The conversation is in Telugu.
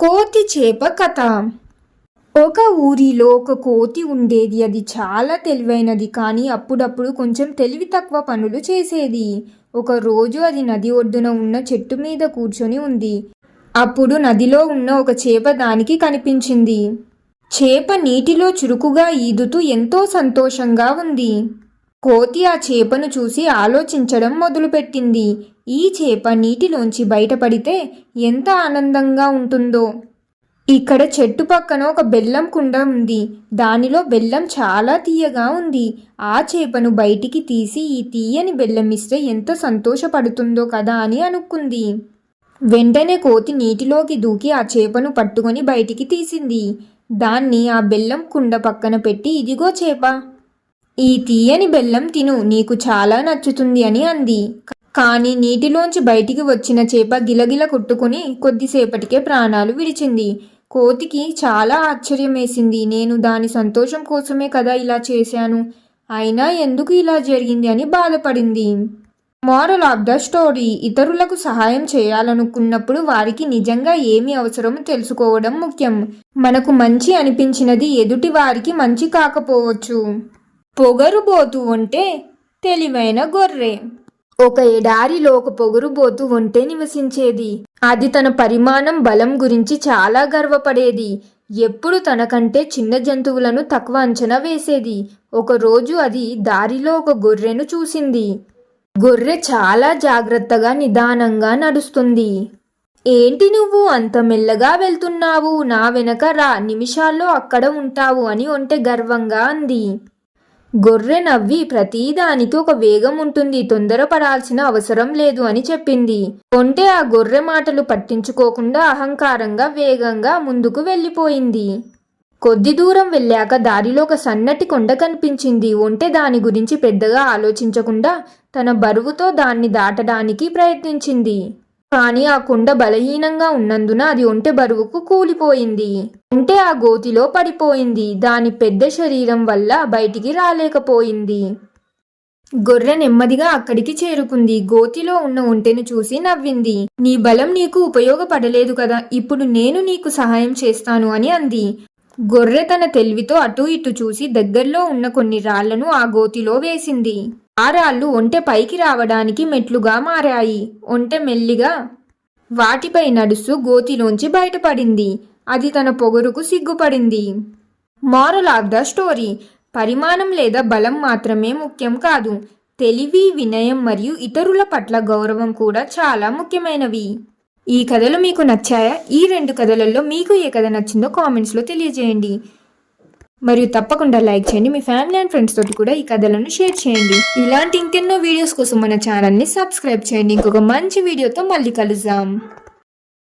కోతి చేప కథ. ఒక ఊరిలో ఒక కోతి ఉండేది. అది చాలా తెలివైనది కానీ అప్పుడప్పుడు కొంచెం తెలివి తక్కువ పనులు చేసేది. ఒక రోజు అది నది ఒడ్డున ఉన్న చెట్టు మీద కూర్చొని ఉంది. అప్పుడు నదిలో ఉన్న ఒక చేప దానికి కనిపించింది. చేప నీటిలో చురుకుగా ఈదుతూ ఎంతో సంతోషంగా ఉంది. కోతి ఆ చేపను చూసి ఆలోచించడం మొదలుపెట్టింది. ఈ చేప నీటిలోంచి బయటపడితే ఎంత ఆనందంగా ఉంటుందో. ఇక్కడ చెట్టు పక్కన ఒక బెల్లం కుండ ఉంది. దానిలో బెల్లం చాలా తీయగా ఉంది. ఆ చేపను బయటికి తీసి ఈ తీయని బెల్లం ఇస్తే ఎంత సంతోషపడుతుందో కదా అని అనుకుంది. వెంటనే కోతి నీటిలోకి దూకి ఆ చేపను పట్టుకొని బయటికి తీసింది. దాన్ని ఆ బెల్లం కుండ పక్కన పెట్టి ఇదిగో చేప. ఈ తీయని బెల్లం తిను నీకు చాలా నచ్చుతుంది అని అంది. కానీ నీటిలోంచి బయటికి వచ్చిన చేప గిలగిల కొట్టుకుని కొద్దిసేపటికే ప్రాణాలు విడిచింది. కోతికి చాలా ఆశ్చర్యం వేసింది నేను దాని సంతోషం కోసమే కదా ఇలా చేశాను. అయినా ఎందుకు ఇలా జరిగింది అని బాధపడింది. Moral of the story. ఇతరులకు సహాయం చేయాలనుకున్నప్పుడు వారికి నిజంగా ఏమి అవసరమో తెలుసుకోవడం ముఖ్యం. మనకు మంచి అనిపించినది ఎదుటి వారికి మంచి కాకపోవచ్చు. పొగరుబోతు ఉంటే తెలివైన గొర్రె. ఒక ఎడారిలో ఒక పొగరుబోతు ఒంటే నివసించేది. అది తన పరిమాణం బలం గురించి చాలా గర్వపడేది. ఎప్పుడు తనకంటే చిన్న జంతువులను తక్కువ అంచనా వేసేది. ఒకరోజు అది దారిలో ఒక గొర్రెను చూసింది. గొర్రె చాలా జాగ్రత్తగా నిదానంగా నడుస్తుంది. ఏంటి నువ్వు? అంత మెల్లగా వెళ్తున్నావు. నా వెనక రా. నిమిషాల్లో అక్కడ ఉంటావు అని ఒంటె గర్వంగా అంది. గొర్రె నవ్వి ప్రతిదానికి ఒక వేగం ఉంటుంది తొందరపడాల్సిన అవసరం లేదు అని చెప్పింది. కొంటే ఆ గొర్రె మాటలు పట్టించుకోకుండా అహంకారంగా వేగంగా ముందుకు వెళ్ళిపోయింది. కొద్ది దూరం వెళ్ళాక దారిలో ఒక సన్నటి కొండ కనిపించింది. ఒంటె దాని గురించి పెద్దగా ఆలోచించకుండా తన బరువుతో దాన్ని దాటడానికి ప్రయత్నించింది. కానీ ఆ కుండ బలహీనంగా ఉన్నందున అది ఒంటె బరువుకు కూలిపోయింది. ఒంటె ఆ గోతిలో పడిపోయింది. దాని పెద్ద శరీరం వల్ల బయటికి రాలేకపోయింది. గొర్రె నెమ్మదిగా అక్కడికి చేరుకుంది. గోతిలో ఉన్న ఒంటెను చూసి నవ్వింది. నీ బలం నీకు ఉపయోగపడలేదు కదా. ఇప్పుడు నేను నీకు సహాయం చేస్తాను అని అంది. గొర్రె తన తెలివితో అటూ ఇటు చూసి దగ్గరలో ఉన్న కొన్ని రాళ్ళను ఆ గోతిలో వేసింది. ఆ రాళ్ళు ఒంటె పైకి రావడానికి మెట్లుగా మారాయి. ఒంటె మెల్లిగా వాటిపై నడుస్తూ గోతిలోంచి బయటపడింది. అది తన పొగరుకు సిగ్గుపడింది. Moral of the story. పరిమాణం లేదా బలం మాత్రమే ముఖ్యం కాదు. తెలివి వినయం మరియు ఇతరుల పట్ల గౌరవం కూడా చాలా ముఖ్యమైనవి. ఈ కథలు మీకు నచ్చాయా? ఈ రెండు కథలలో మీకు ఏ కథ నచ్చిందో కామెంట్స్లో తెలియజేయండి. మరియు తప్పకుండా లైక్ చేయండి. మీ ఫ్యామిలీ అండ్ ఫ్రెండ్స్ తోటి కూడా ఈ కథలను షేర్ చేయండి. ఇలాంటి ఇంకెన్నో వీడియోస్ కోసం మన ఛానల్ని సబ్స్క్రైబ్ చేయండి. ఇంకొక మంచి వీడియోతో మళ్ళీ కలుద్దాం.